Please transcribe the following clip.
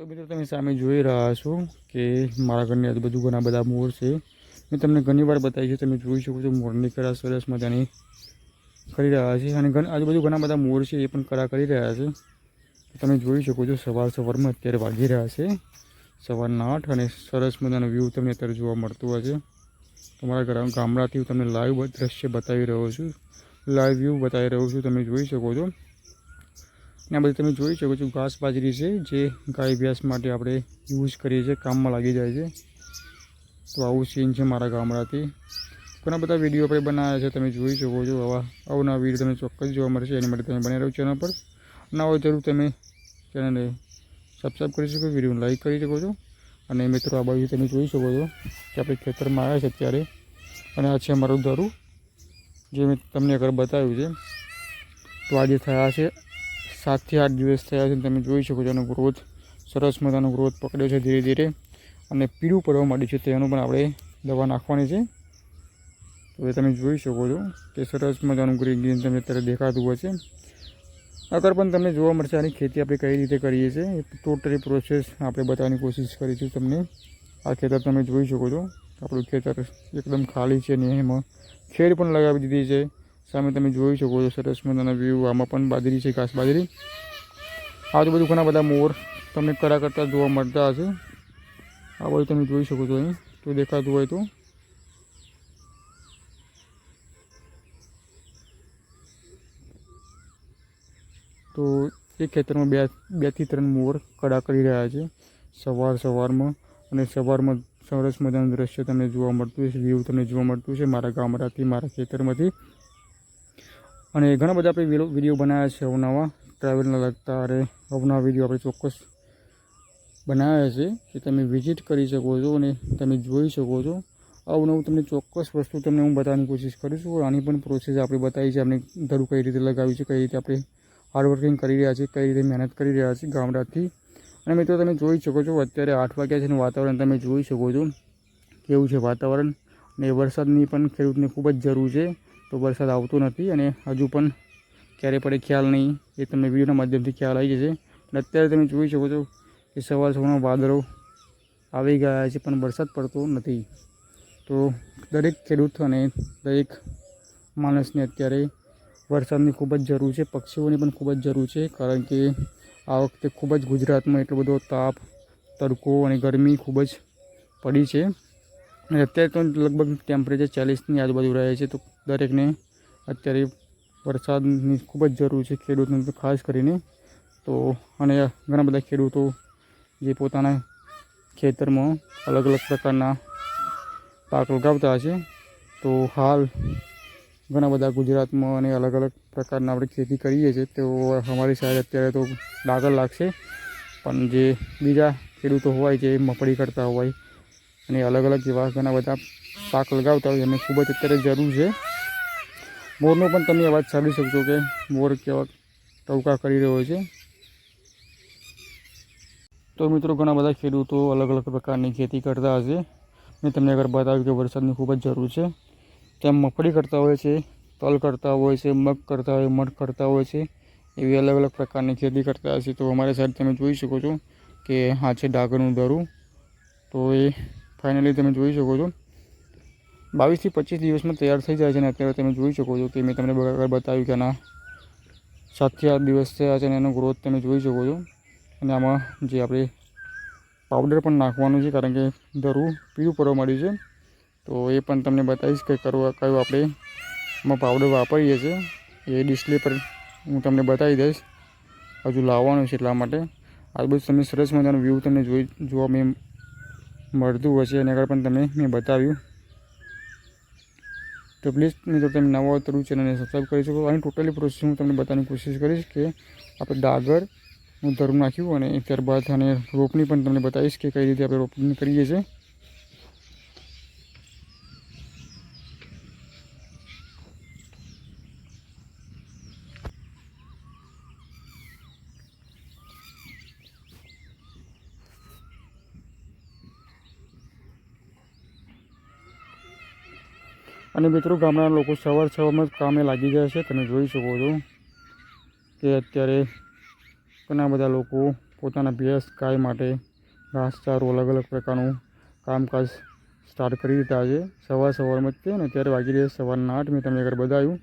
તો મિત્રો તમે સામે જોઈ રહ્યા છો કે મારા ઘરની આજુબાજુ ઘણા બધા મોર છે. મેં તમને ઘણી વાર બતાવી છે, તમે જોઈ શકો છો મોરની કળા સરસ મજાની કરી રહ્યા છે અને આજુબાજુ ઘણા બધા મોર છે એ પણ કળા કરી રહ્યા છે. તમે જોઈ શકો છો સવાર સવારમાં અત્યારે વાગી રહ્યા છે. સવારના આઠ અને સરસ મજાનો વ્યૂ તમને અત્યારે જોવા મળતું હશે તમારા ગામડાથી હું તમને લાઈવ દ્રશ્ય બતાવી રહ્યો છું. લાઈવ વ્યૂ બતાવી રહ્યો છું, તમે જોઈ શકો છો. આ બધું તમે જોઈ શકો છો, ઘાસ બાજરી છે, જે ગાય ભેંસ માટે આપણે યુઝ કરીએ છીએ, કામમાં લાગી જાય છે. તો આવું સીન છે મારા ગામડાથી. ઘણા બધા વીડિયો આપણે બનાવ્યા છે, તમે જોઈ શકો છો. આવા આવના વીડિયો તમે ચોક્કસ જોવા મળશે, એની માટે તમે બની રહ્યો ચેનલ પર. ના હોય જરૂર તમે ચેનલને સબસ્ક્રાઈબ કરી શકો વિડીયોને લાઈક કરી શકો છો. અને મિત્રો, આ બાજુ તમે જોઈ શકો છો કે આપણે ખેતરમાં આવ્યા છે અત્યારે. અને આ છે અમારું દરું જે મેં તમને આગળ બતાવ્યું છે. તો આજે થયા છે સાતથી આઠ દિવસ થયા છે તમે જોઈ શકો છો એનો ગ્રોથ સરસ મજાનો ગ્રોથ પકડ્યો છે ધીરે ધીરે. અને પીળું પડવા માંડ્યું છે તેનું પણ આપણે દવા નાખવાની છે. એ તમે જોઈ શકો છો કે સરસ મજાનું ગ્રીન ગ્રીન તમને અત્યારે દેખાતું હોય છે. આગળ પણ તમને જોવા મળશે આની ખેતી આપણે કઈ રીતે કરીએ છીએ. ટોટલી પ્રોસેસ આપણે બતાવવાની કોશિશ કરીશું તમને. આ ખેતર તમે જોઈ શકો છો. આપણું ખેતર એકદમ ખાલી છે ને એમાં ખેડ પણ લગાવી દીધી છે. સામે તમે જોઈ શકો છો સરસ મજાના વ્યૂ આમાં પણ બાજરી છે, ઘાસ બાજરી. આજુબાજુ ઘણા બધા મોર તમને કરા કરતા જોવા મળતા હશે. આ બધું તમે જોઈ શકો છો અહીં. તો દેખાતું હોય તો. તો એ ખેતરમાં બે, બેથી ત્રણ મોર કડા કરી રહ્યા છે. સવાર સવારમાં અને સવારમાં સરસ મજાનું દ્રશ્ય તમને જોવા મળતું છે વ્યૂ તમને જોવા મળતું છે મારા ગામડાથી, મારા ખેતરમાંથી. અને ઘણા બધા આપણે વીડિયો બનાવ્યા છે અવનવા. ટ્રાવેલના લગતા અરે અવનવા વીડિયો આપણે ચોક્કસ બનાવ્યા છે કે તમે વિઝિટ કરી શકો છો અને તમે જોઈ શકો છો. અવનવું તમને ચોક્કસ વસ્તુ તમને હું બતાવવાની કોશિશ કરું છું આની પણ પ્રોસેસ આપણે બતાવી છે. આપણે ધરું કઈ રીતે લગાવ્યું છે, કઈ રીતે આપણે હાર્ડવર્કિંગ કરી રહ્યા છીએ કઈ રીતે મહેનત કરી રહ્યા છીએ ગામડાથી. અને મિત્રો, તમે જોઈ શકો છો, અત્યારે આઠ વાગ્યા છે અને વાતાવરણ તમે જોઈ શકો છો. કેવું છે વાતાવરણ? અને વરસાદની પણ ખેડૂતને ખૂબ જ જરૂર છે. તો વરસાદ આવતો નથી અને હજુ પણ ક્યારે પડે ખ્યાલ નહીં. એ તમને વિડીયોના માધ્યમથી ખ્યાલ આવી જશે. અને અત્યારે તમે જોઈ શકો છો કે સવાર સવારના વાદળો આવી ગયા છે, પણ વરસાદ પડતો નથી. તો દરેક ખેડૂત અને દરેક માણસને અત્યારે વરસાદની ખૂબ જ જરૂર છે, પક્ષીઓની પણ ખૂબ જ જરૂર છે, કારણ કે આ વખતે ખૂબ જ ગુજરાતમાં એટલો બધો તાપ, તડકો અને ગરમી ખૂબ જ પડી છે. અને અત્યારે તો લગભગ ટેમ્પરેચર ચાલીસની આજુબાજુ રહે છે, તો દરેકને અત્યારે વરસાદની ખૂબ જ જરૂર છે ખેડૂતને ખાસ કરીને તો અને ઘણા બધા ખેડૂતો જે પોતાના ખેતરમાં અલગ અલગ પ્રકારના પાક લગાવતા હશે. તો હાલ ઘણા બધા ગુજરાતમાં અને અલગ અલગ પ્રકારના આપણે ખેતી કરીએ છીએ, તો અમારી સાઈડ અત્યારે તો ડાગર લાગશે. પણ જે બીજા ખેડૂતો હોય, જે મફળી કરતા હોય અને અલગ અલગ જેવા ઘણા બધા પાક લગાવતા હોય એમને ખૂબ જ અત્યારે જરૂર છે. મોરનો પણ તમે અવાજ સાંભળી શકશો કે મોર કેવા ટવકા કરી રહ્યો છે. તો મિત્રો, ઘણા બધા ખેડૂતો અલગ અલગ પ્રકારની ખેતી કરતા હશે. મેં તમને આગળ બતાવ્યું કે વરસાદની ખૂબ જ જરૂર છે. તેમ મગફળી કરતા હોય છે, તલ કરતા હોય છે, મગ કરતા હોય, મઠ કરતા હોય છે, એવી અલગ અલગ પ્રકારની ખેતી કરતા હશે. તો અમારી સાઈડ તમે જોઈ શકો છો કે હા છે ડાગરનું દરું. તો એ ફાઇનલી તમે જોઈ શકો છો બાવીસથી પચીસ દિવસમાં તૈયાર થઈ જાય છે અને અત્યારે તમે જોઈ શકો છો કે મેં તમને બરાબર બતાવ્યું કે આના સાતથી આઠ દિવસ થયા છે અને એનો ગ્રોથ તમે જોઈ શકો છો. અને આમાં જે આપણે પાવડર પણ નાખવાનું છે કારણ કે ધરું પીળું પડવા માંડ્યું છે. તો એ પણ તમને બતાવીશ કે કરવા કયું આપણે એમાં પાવડર વાપરીએ છીએ. એ ડિસ્પ્લે પર હું તમને બતાવી દઈશ. હજુ લાવવાનું છે એટલા માટે. આજુબાજુ તમે સરસ મજાનું વ્યૂ તમને જોઈ, જોવા મેં મળતું હશે અને આગળ પણ તમને મેં બતાવ્યું. તો પ્લીઝ મિત્રો તમે નવા હોય તો ચેનલને સબસ્ક્રાઈબ કરી શકો. અને ટોટલી પ્રોસેસ હું તમને બતાવવાની કોશિશ કરીશ કે આપણે ડાગર હું ધરું નાખ્યું અને ત્યારબાદ અને રોપની પણ તમને બતાવીશ કે કઈ રીતે આપણે રોપણી કરીએ છીએ અને મિત્રો, ગામડાના લોકો સવાર સવારમાં જ કામે લાગી જાય છે. તમે જોઈ શકો છો કે અત્યારે ઘણા બધા લોકો પોતાના ભેંસ ગાય માટે ઘાસચારો અલગ અલગ પ્રકારનું કામકાજ સ્ટાર્ટ કરી દીધા છે. સવાર સવારમાં જ છે ને અત્યારે વાગી રહ્યા સવારના આઠ. મેં તમને આગળ બતાવ્યું